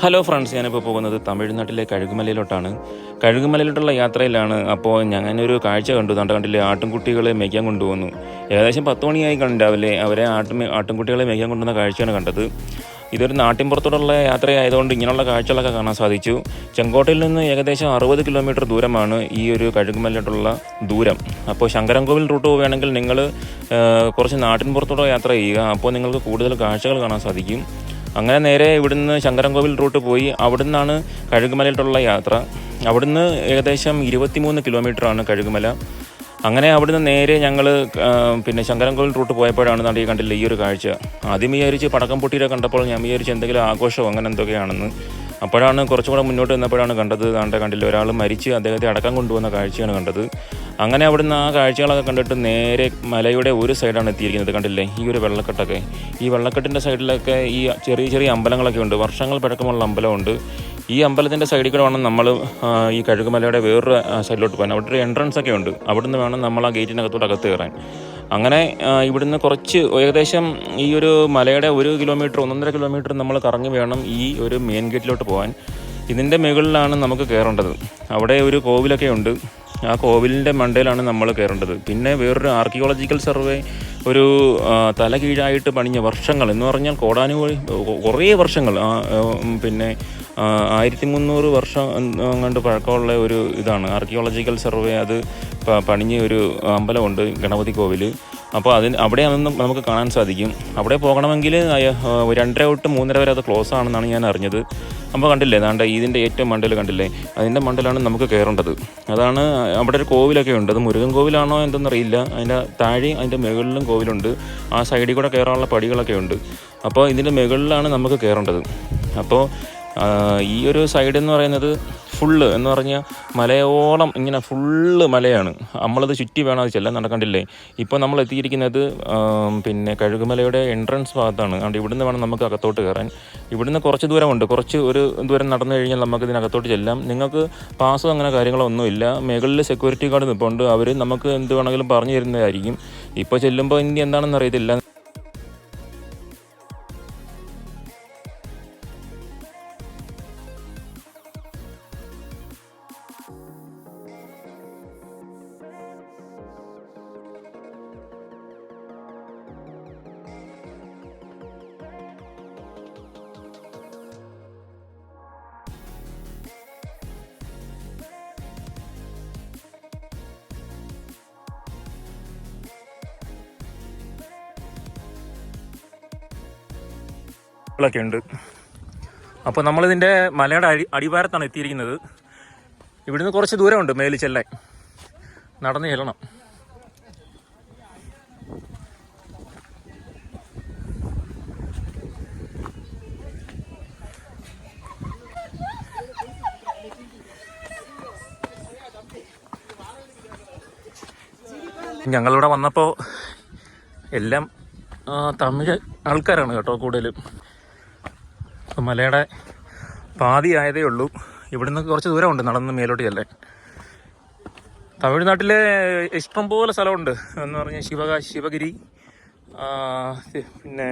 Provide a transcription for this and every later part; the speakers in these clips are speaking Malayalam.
ഹലോ ഫ്രണ്ട്സ് ഞാനിപ്പോൾ പോകുന്നത് തമിഴ്നാട്ടിലെ കഴുകുമലയിലോട്ടാണ്. കഴുകുമലയിലോട്ടുള്ള യാത്രയിലാണ്. അപ്പോൾ ഞാനൊരു കാഴ്ച കണ്ടു. തണ്ട കണ്ടില്ലേ? ആട്ടിൻകുട്ടികളെ മേയ്ക്കാൻ കൊണ്ടുപോകുന്നു ഏകദേശം പത്ത് മണിയായി കണ്ടു രാവിലെ. അവരെ ആട്ടും ആട്ടിൻകുട്ടികളെ മേയ്ക്കാൻ കൊണ്ടുവന്ന കാഴ്ചയാണ് കണ്ടത്. ഇതൊരു നാട്ടിൻപുറത്തോടുള്ള യാത്രയായതുകൊണ്ട് ഇങ്ങനെയുള്ള കാഴ്ചകളൊക്കെ കാണാൻ സാധിച്ചു. ചെങ്കോട്ടയിൽ നിന്ന് ഏകദേശം അറുപത് കിലോമീറ്റർ ദൂരമാണ് ഈ ഒരു കഴുകുമലയിലോട്ടുള്ള ദൂരം. അപ്പോൾ ശങ്കരൻകോവിൽ റൂട്ട് പോവുകയാണെങ്കിൽ നിങ്ങൾ കുറച്ച് നാട്ടിൻപുറത്തോടെ യാത്ര ചെയ്യുക. അപ്പോൾ നിങ്ങൾക്ക് കൂടുതൽ കാഴ്ചകൾ കാണാൻ സാധിക്കും. അങ്ങനെ നേരെ ഇവിടുന്ന് ശങ്കരൻകോവിൽ റൂട്ട് പോയി അവിടുന്നാണ് കഴുകുമലയിലോട്ടുള്ള യാത്ര. അവിടുന്ന് ഏകദേശം ഇരുപത്തിമൂന്ന് കിലോമീറ്ററാണ് കഴുകുമല. അങ്ങനെ അവിടുന്ന് നേരെ ഞങ്ങൾ പിന്നെ ശങ്കരൻകോവിൽ റൂട്ട് പോയപ്പോഴാണ് നാട്ടിൽ കണ്ടില്ല ഈ ഒരു കാഴ്ച. ആദ്യം വിചാരിച്ച് പടക്കം പൊട്ടിയിലൊക്കെ കണ്ടപ്പോൾ ഞാൻ വിചാരിച്ച് എന്തെങ്കിലും ആഘോഷമോ അങ്ങനെ എന്തൊക്കെയാണെന്ന്. അപ്പോഴാണ് കുറച്ചും കൂടെ മുന്നോട്ട് നിന്നപ്പോഴാണ് കണ്ടത് താണ്ടെ കണ്ടില്ല. ഒരാൾ മരിച്ച് അദ്ദേഹത്തെ അടക്കം കൊണ്ടുവന്ന കാഴ്ചയാണ് കണ്ടത്. അങ്ങനെ അവിടുന്ന് ആ കാഴ്ചകളൊക്കെ കണ്ടിട്ട് നേരെ മലയുടെ ഒരു സൈഡാണ് എത്തിയിരിക്കുന്നത് കണ്ടില്ലേ? ഈ ഒരു വെള്ളക്കെട്ടൊക്കെ. ഈ വെള്ളക്കെട്ടിന്റെ സൈഡിലൊക്കെ ഈ ചെറിയ ചെറിയ അമ്പലങ്ങളൊക്കെ ഉണ്ട്. വർഷങ്ങൾ പഴക്കമുള്ള അമ്പലമുണ്ട്. ഈ അമ്പലത്തിന്റെ സൈഡിൽ കൂടെ വേണം നമ്മൾ ഈ കഴുകുമലയുടെ വേറൊരു സൈഡിലോട്ട് പോകാൻ. അവിടെ ഒരു എൻട്രൻസ് ഒക്കെ ഉണ്ട്. അവിടുന്ന് വേണം നമ്മൾ ആ ഗേറ്റിനകത്തോട്ട് അകത്ത് കയറാൻ. അങ്ങനെ ഇവിടുന്ന് കുറച്ച് ഏകദേശം ഈ ഒരു മലയുടെ ഒരു കിലോമീറ്റർ ഒന്നൊന്നര കിലോമീറ്റർ നമ്മൾ കറങ്ങി വേണം ഈ ഒരു മെയിൻ ഗേറ്റിലോട്ട് പോകാൻ ഇതിന്റെ മുകളിലാണ് നമുക്ക് കയറേണ്ടത്. അവിടെ ഒരു കോവിലൊക്കെ ഉണ്ട്. ആ കോവിലിന്റെ മണ്ടയിലാണ് നമ്മൾ കയറേണ്ടത്. പിന്നെ വേറൊരു ആർക്കിയോളജിക്കൽ സർവേ ഒരു തല കീഴായിട്ട് പണിഞ്ഞ വർഷങ്ങൾ എന്ന് പറഞ്ഞാൽ കോടാനുകോടി കുറേ വർഷങ്ങൾ പിന്നെ ആയിരത്തി മുന്നൂറ് വർഷം കണ്ട് പഴക്കമുള്ള ഒരു ഇതാണ്. ആർക്കിയോളജിക്കൽ സർവേ അത് പണിഞ്ഞ ഒരു അമ്പലമുണ്ട് ഗണപതി കോവിൽ അപ്പോൾ അതിന് അവിടെയാണെന്ന് നമുക്ക് കാണാൻ സാധിക്കും. അവിടെ പോകണമെങ്കിൽ രണ്ടര തൊട്ട് മൂന്നര വരെ അത് ക്ലോസ് ആണെന്നാണ് ഞാൻ അറിഞ്ഞത്. അപ്പോൾ കണ്ടില്ലേ ദാണ്ട ഇതിന്റെ ഏറ്റവും മണ്ടൽ കണ്ടില്ലേ അതിന്റെ മണ്ടലാണ് നമുക്ക് കയറേണ്ടത് അതാണ് അവിടെ ഒരു കോവിലൊക്കെ ഉണ്ട്. അത് മുരുകൻ കോവിലാണോ എന്തെന്നറിയില്ല. അതിന്റെ താഴെ അതിന്റെ മുകളിലും കോവിലുണ്ട്. ആ സൈഡിൽ കൂടെ കയറാനുള്ള പടികളൊക്കെ ഉണ്ട്. അപ്പോൾ ഇതിന്റെ മുകളിലാണ് നമുക്ക് കയറേണ്ടത് അപ്പോൾ ഈ ഒരു സൈഡ് എന്ന് പറയുന്നത് ഫുള്ള് എന്ന് പറഞ്ഞാൽ മലയോളം ഇങ്ങനെ ഫുള്ള് മലയാണ്. നമ്മളത് ചുറ്റി വേണം അത് ചെല്ലാൻ നടക്കണ്ടില്ലേ ഇപ്പോൾ നമ്മൾ എത്തിയിരിക്കുന്നത് പിന്നെ കഴുകുമലയുടെ എൻട്രൻസ് ഭാഗത്താണ്. അതുകൊണ്ട് ഇവിടുന്ന് വേണം നമുക്ക് അകത്തോട്ട് കയറാൻ. ഇവിടുന്ന് കുറച്ച് ദൂരമുണ്ട്. കുറച്ച് ഒരു ദൂരം നടന്നു കഴിഞ്ഞാൽ നമുക്ക് ഇതിനകത്തോട്ട് ചെല്ലാം. നിങ്ങൾക്ക് പാസ്സോ അങ്ങനെ കാര്യങ്ങളൊന്നുമില്ല മുകളിൽ സെക്യൂരിറ്റി ഗാർഡ് നിൽപ്പുണ്ട് അവർ നമുക്ക് എന്ത് വേണമെങ്കിലും പറഞ്ഞു തരുന്നതായിരിക്കും. ഇപ്പോൾ ചെല്ലുമ്പോൾ ഇനി എന്താണെന്ന് അറിയത്തില്ല. ൊക്കെ ഉണ്ട്. അപ്പോൾ നമ്മളിതിന്റെ മലയുടെ അടി അടിവാരത്താണ് എത്തിയിരിക്കുന്നത്. ഇവിടുന്ന് കുറച്ച് ദൂരമുണ്ട് മേലിൽ ചെല്ലാൻ. നടന്ന് ചെല്ലണം. ഞങ്ങളിവിടെ വന്നപ്പോൾ എല്ലാം തമിഴ് ആൾക്കാരാണ് കേട്ടോ കൂടുതലും. മലയുടെ പാതി ആയതേ ഉള്ളൂ. ഇവിടുന്ന് കുറച്ച് ദൂരമുണ്ട് നടന്ന് മേലോട്ട് ചെല്ലാൻ. തമിഴ്നാട്ടിലെ ഇഷ്ടംപോലെ സ്ഥലമുണ്ട്. എന്ന് പറഞ്ഞാൽ ശിവക ശിവഗിരി പിന്നെ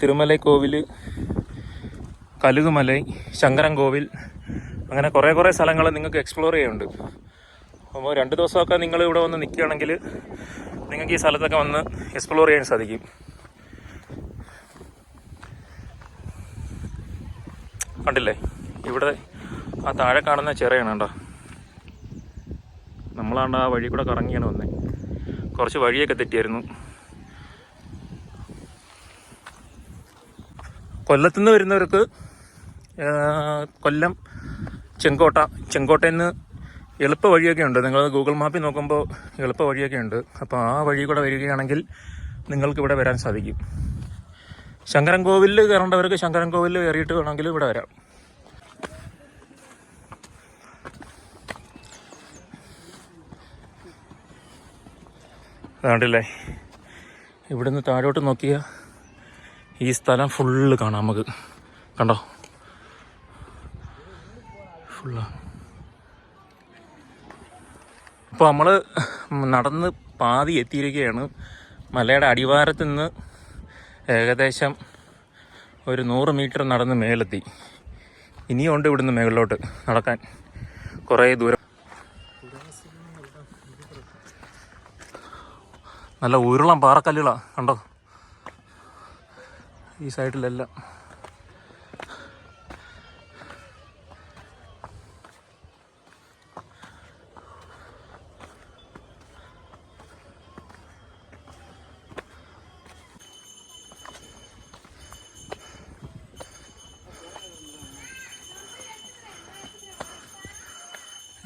തിരുമല കോവിൽ കലുകുമലൈ ശങ്കരൻ കോവിൽ അങ്ങനെ കുറേ കുറേ സ്ഥലങ്ങൾ നിങ്ങൾക്ക് എക്സ്പ്ലോർ ചെയ്യുന്നുണ്ട് അപ്പോൾ രണ്ട് ദിവസമൊക്കെ നിങ്ങൾ ഇവിടെ വന്ന് നിൽക്കുകയാണെങ്കിൽ നിങ്ങൾക്ക് ഈ സ്ഥലത്തൊക്കെ വന്ന് എക്സ്പ്ലോർ ചെയ്യാൻ സാധിക്കും. കണ്ടില്ലേ? ഇവിടെ ആ താഴെ കാണുന്ന ചിറയാണ് കേട്ടോ നമ്മളാണ് ആ വഴി കൂടെ കറങ്ങിയാണ് വന്നത് കുറച്ച് വഴിയൊക്കെ തെറ്റിയായിരുന്നു. കൊല്ലത്തുനിന്ന് വരുന്നവർക്ക് കൊല്ലം ചെങ്കോട്ട ചെങ്കോട്ടയിൽ നിന്ന് എളുപ്പ വഴിയൊക്കെ ഉണ്ട്. നിങ്ങൾ ഗൂഗിൾ മാപ്പിൽ നോക്കുമ്പോൾ എളുപ്പ വഴിയൊക്കെ ഉണ്ട്. അപ്പോൾ ആ വഴി കൂടെ വരികയാണെങ്കിൽ നിങ്ങൾക്ക് ഇവിടെ വരാൻ സാധിക്കും. ശങ്കരൻ കോവിലിൽ കയറേണ്ടവർക്ക് ശങ്കരൻ കോവിലിൽ കയറിയിട്ട് വേണമെങ്കിൽ ഇവിടെ വരാം. അതുകൊണ്ടില്ലേ ഇവിടുന്ന് താഴോട്ട് നോക്കിയ ഈ സ്ഥലം ഫുള്ള് കാണാം നമുക്ക്. കണ്ടോ? ഫുള്ള് അപ്പോൾ നമ്മൾ നടന്ന് പാതി എത്തിയിരിക്കുകയാണ്. മലയുടെ അടിവാരത്ത് നിന്ന് ഏകദേശം ഒരു നൂറ് മീറ്റർ നടന്ന് മേലെത്തി. ഇനിയുണ്ട് ഇവിടുന്ന് മേളിലോട്ട് നടക്കാൻ. കുറേ ദൂരം നല്ല ഉരുളം പാറക്കല്ലുകളാ കണ്ടോ? ഈ സൈഡിലെല്ലാം.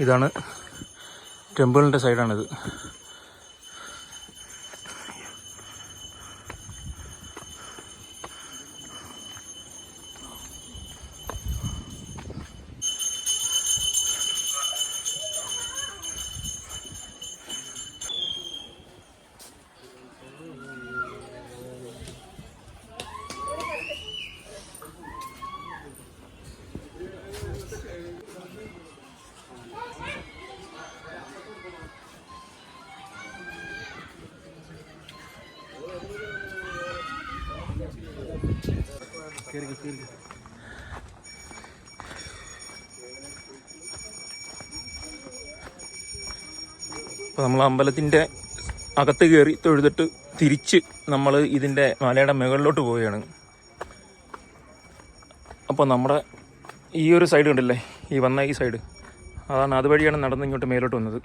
ഇതാണ് ടെമ്പിളിന്റെ സൈഡാണിത്. അപ്പോൾ നമ്മൾ അമ്പലത്തിന്റെ അകത്ത് കയറി തൊഴുതിട്ട് തിരിച്ച് നമ്മൾ ഇതിന്റെ മലയുടെ മുകളിലോട്ട് പോവുകയാണ്. അപ്പോൾ നമ്മുടെ ഈ ഒരു സൈഡ് കണ്ടില്ലേ? ഈ വന്ന ഈ സൈഡ് അതാണ് അതുവഴിയാണ് നടന്ന് ഇങ്ങോട്ട് മേലോട്ട് വന്നത്.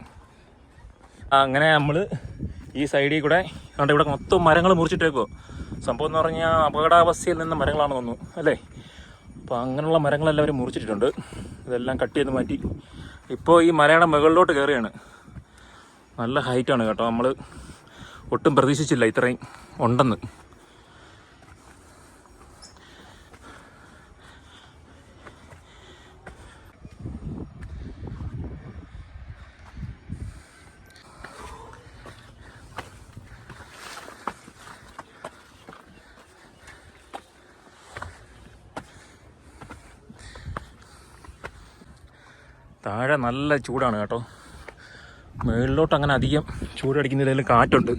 അങ്ങനെ നമ്മൾ ഈ സൈഡിൽ കൂടെ അതുകൊണ്ട് ഇവിടെ മൊത്തം മരങ്ങൾ മുറിച്ചിട്ടേക്കോ സംഭവം എന്ന് പറഞ്ഞാൽ അപകടാവസ്ഥയിൽ നിന്ന് മരങ്ങളാണ് വന്നു അല്ലേ? അപ്പോൾ അങ്ങനെയുള്ള മരങ്ങളെല്ലാവരും മുറിച്ചിട്ടുണ്ട് ഇതെല്ലാം കട്ട് ചെയ്ത് മാറ്റി. ഇപ്പോൾ ഈ മലയുടെ മുകളിലോട്ട് കയറുകയാണ് നല്ല ഹൈറ്റാണ് കേട്ടോ. നമ്മൾ ഒട്ടും പ്രതീക്ഷിച്ചില്ല ഇത്രയും ഉണ്ടെന്ന്. താഴെ നല്ല ചൂടാണ് കേട്ടോ. മുകളിലോട്ട് അങ്ങനെ അധികം ചൂടടിക്കുന്നില്ലെങ്കിലും കാറ്റുണ്ട്.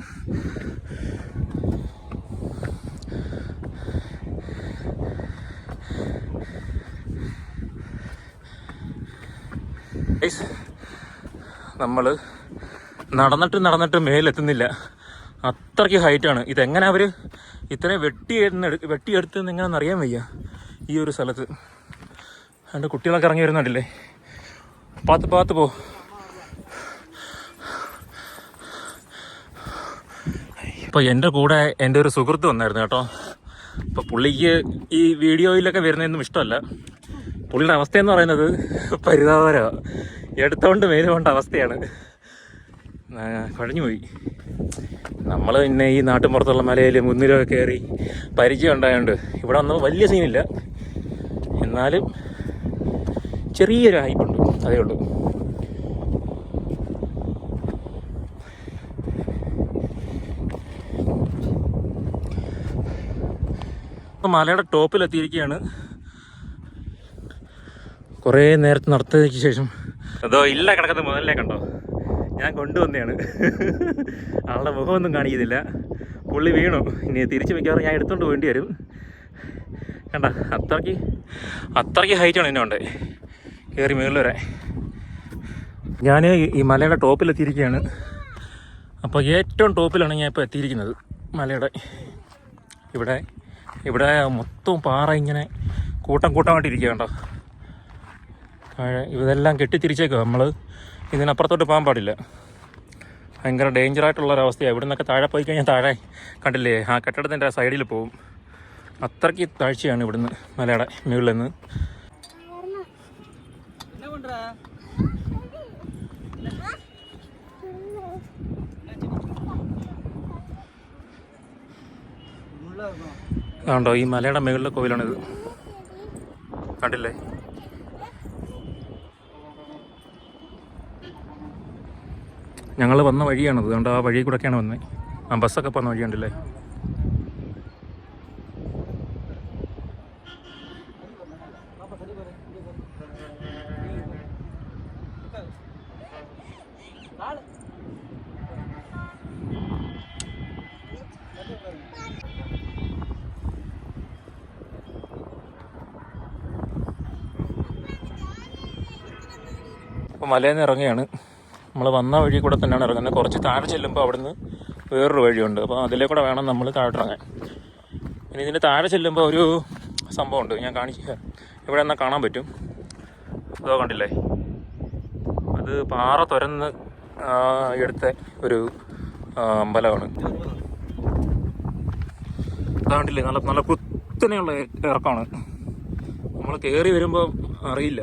നമ്മൾ നടന്നിട്ട് നടന്നിട്ട് മേലെത്തുന്നില്ല. അത്രയ്ക്ക് ഹൈറ്റാണ് ഇതെങ്ങനെ അവർ ഇത്രയും വെട്ടി വെട്ടിയെടുത്തെന്ന് എങ്ങനെയാണെന്ന് അറിയാൻ വയ്യ ഈ ഒരു സ്ഥലത്ത്. എന്റെ കുട്ടികളൊക്കെ ഇറങ്ങി വരുന്നുണ്ടല്ലേ? പാത്ത് പാത്ത് പോ. ഇപ്പോൾ എന്റെ കൂടെ എന്റെ ഒരു സുഹൃത്ത് വന്നായിരുന്നു കേട്ടോ. അപ്പോൾ പുള്ളിക്ക് ഈ വീഡിയോയിലൊക്കെ വരുന്നതൊന്നും ഇഷ്ടമല്ല. പുള്ളിയുടെ അവസ്ഥയെന്ന് പറയുന്നത് പരിതാപകരമാണ് എടുത്തോണ്ട് മേൽ അവസ്ഥയാണ്. കഴിഞ്ഞുപോയി നമ്മൾ പിന്നെ ഈ നാട്ടിൻപുറത്തുള്ള മലയിൽ മുന്നിലൊക്കെ കയറി പരിചയം ഉണ്ടായതുകൊണ്ട് ഇവിടെ വന്നപ്പോൾ വലിയ സീനില്ല എന്നാലും ചെറിയൊരു ഹൈപ്പുണ്ട് അതേ ഉള്ളൂ. മലയുടെ ടോപ്പിലെത്തിയിരിക്കുകയാണ് കുറേ നേരത്തെ നടത്തിയതിനു ശേഷം. അതോ ഇല്ല കിടക്കുന്ന മുതലേ കണ്ടോ? ഞാൻ കൊണ്ടുവന്നെയാണ് ആളുടെ മുഖമൊന്നും കാണിക്കുന്നില്ല. പുള്ളി വീണു. ഇനി തിരിച്ച് മിക്കവാറും ഞാൻ എടുത്തോണ്ട് വേണ്ടി വരും. കണ്ട? അത്രയ്ക്ക് അത്രയ്ക്ക് ഹൈറ്റാണ് എന്നെ ഉണ്ട് കയറി മുകളിൽ വരെ. ഞാൻ ഈ മലയുടെ ടോപ്പിൽ എത്തിയിരിക്കുകയാണ്. അപ്പോൾ ഏറ്റവും ടോപ്പിലാണ് ഞാൻ ഇപ്പോൾ എത്തിയിരിക്കുന്നത്. മലയുടെ ഇവിടെ ഇവിടെ മൊത്തം പാറ ഇങ്ങനെ കൂട്ടം കൂട്ടമായിട്ട് ഇരിക്കുക കേട്ടോ ഇതെല്ലാം കെട്ടിത്തിരിച്ചേക്കുക നമ്മൾ ഇതിനപ്പുറത്തോട്ട് പോകാൻ പാടില്ല. ഭയങ്കര ഡേഞ്ചറായിട്ടുള്ളൊരവസ്ഥയാണ് ഇവിടെ നിന്നൊക്കെ താഴെ പോയി കഴിഞ്ഞാൽ താഴെ കണ്ടില്ലേ? ആ കെട്ടിടത്തിന്റെ സൈഡിൽ പോവും. അത്രയ്ക്ക് താഴ്ചയാണ് ഇവിടുന്ന് മലയുടെ മുകളിൽ നിന്ന്. കണ്ടോ ഈ മലയുടെ മുകളിലെ കോവിലാണിത്. കണ്ടില്ലേ? ഞങ്ങൾ വന്ന വഴിയാണത്. അതുകൊണ്ട് ആ വഴി കൂടെയൊക്കെയാണ് വന്നത് ആ ബസ്സൊക്കെ പോകുന്ന വഴി കണ്ടില്ലേ? അപ്പോൾ മലയിൽ നിന്ന് ഇറങ്ങിയാണ്. നമ്മൾ വന്ന വഴി കൂടെ തന്നെയാണ് ഇറങ്ങുന്നത്. കുറച്ച് താഴെ ചെല്ലുമ്പോൾ അവിടുന്ന് വേറൊരു വഴിയുണ്ട്. അപ്പോൾ അതിലേ കൂടെ വേണം നമ്മൾ താഴെ ഇറങ്ങാൻ പിന്നെ ഇതിന്റെ താഴെ ചെല്ലുമ്പോൾ ഒരു സംഭവമുണ്ട്. ഞാൻ കാണിക്കുക ഇവിടെ എന്നാൽ കാണാൻ പറ്റും? അതോ കണ്ടില്ലേ? അത് പാറ തുരന്ന് എടുത്ത ഒരു അമ്പലമാണ്. അമ്പലമാണ് അതാണ്ടില്ലേ നല്ല നല്ല കുത്തനെയുള്ള ഇറക്കമാണ്. നമ്മൾ കയറി വരുമ്പോൾ അറിയില്ല.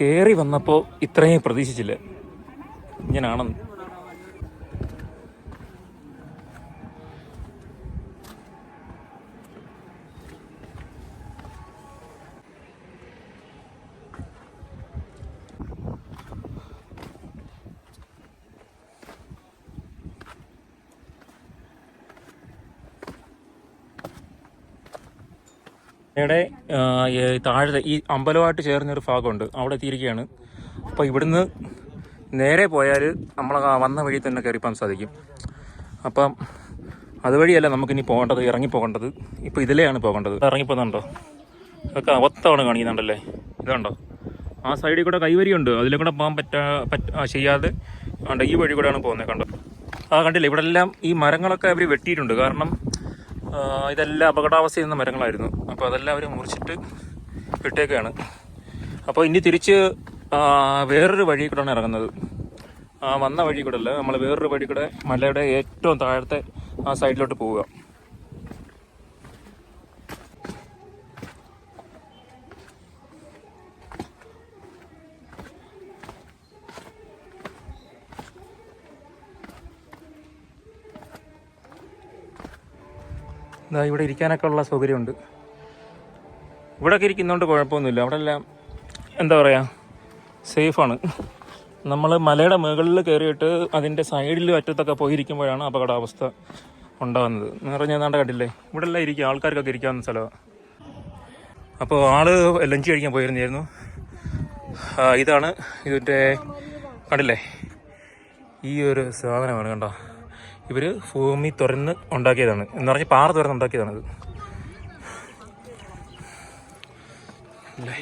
കയറി വന്നപ്പോൾ ഇത്രയും പ്രതീക്ഷിച്ചില്ല. ഇങ്ങനാണെന്ന്. ഇവിടെ താഴെ ഈ അമ്പലമായിട്ട് ചേർന്നൊരു ഭാഗമുണ്ട്. അവിടെ എത്തിയിരിക്കുകയാണ്. അപ്പോൾ ഇവിടുന്ന് നേരെ പോയാൽ നമ്മൾ വന്ന വഴി തന്നെ കയറിപ്പാൻ സാധിക്കും. അപ്പം അതുവഴിയല്ല നമുക്കിനി പോകേണ്ടത് ഇറങ്ങി പോകേണ്ടത് ഇപ്പോൾ ഇതിലെയാണ് പോകേണ്ടത്. ഇറങ്ങിപ്പോകുന്നുണ്ടോ? ഇതൊക്കെ അവത്താണ് കാണിക്കുന്നുണ്ടല്ലേ? ഇതുണ്ടോ? ആ സൈഡിൽ കൂടെ കൈവരിയുണ്ട്. അതിലെ കൂടെ പോകാൻ പറ്റാ പറ്റ ചെയ്യാതെ ഈ വഴി കൂടെയാണ് പോകുന്നത് കണ്ടോ? ആ കണ്ടില്ല? ഇവിടെ എല്ലാം ഈ മരങ്ങളൊക്കെ അവർ വെട്ടിയിട്ടുണ്ട്. കാരണം ഇതെല്ലാം അപകടാവസ്ഥ ചെയ്യുന്ന മരങ്ങളായിരുന്നു. അപ്പോൾ അതെല്ലാം അവർ മുറിച്ചിട്ട് വിട്ടേക്കാണ്. അപ്പോൾ ഇനി തിരിച്ച് വേറൊരു വഴി കൂടെയാണ് ഇറങ്ങുന്നത്. വന്ന വഴി കൂടെ അല്ല നമ്മൾ വേറൊരു വഴി കൂടെ മലയുടെ ഏറ്റവും താഴത്തെ ആ സൈഡിലോട്ട് പോവുക. ഇവിടെ ഇരിക്കാനൊക്കെ ഉള്ള സൗകര്യമുണ്ട്. ഇവിടെയൊക്കെ ഇരിക്കുന്നതുകൊണ്ട് കുഴപ്പമൊന്നുമില്ല. അവിടെ എല്ലാം എന്താ പറയുക സേഫാണ്. നമ്മൾ മലയുടെ മുകളിൽ കയറിയിട്ട് അതിന്റെ സൈഡിൽ അറ്റത്തൊക്കെ പോയിരിക്കുമ്പോഴാണ് അപകടാവസ്ഥ ഉണ്ടാകുന്നത്. നിറഞ്ഞ കണ്ടില്ലേ? ഇവിടെ എല്ലാം ഇരിക്കുക ആൾക്കാർക്കൊക്കെ ഇരിക്കാവുന്ന സ്ഥലമാണ് അപ്പോൾ ആൾ ലഞ്ച് കഴിക്കാൻ പോയിരുന്നായിരുന്നു. ഇതാണ് ഇതിന്റെ കണ്ടില്ലേ? ഈ ഒരു സാധനമാണ് കണ്ടോ? ഇവർ ഭൂമി തുറന്ന് ഉണ്ടാക്കിയതാണ് എന്ന് പറഞ്ഞാൽ പാറ തുറന്ന് ഉണ്ടാക്കിയതാണ് ഇത്. അല്ലേ?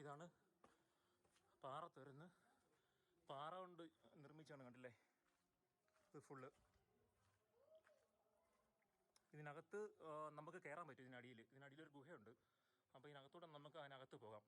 ഇതാണ് പാറ തുരന്ന് പാറ കൊണ്ട് നിർമ്മിച്ചാണ് കണ്ടില്ലേ? ഇത് ഫുള്ള് ഇതിനകത്ത് നമുക്ക് കയറാൻ പറ്റും ഇതിനടിയിൽ ഒരു ഗുഹയുണ്ട്. അപ്പോൾ ഇതിനകത്തൂടെ നമുക്ക് അതിനകത്ത് പോകാം.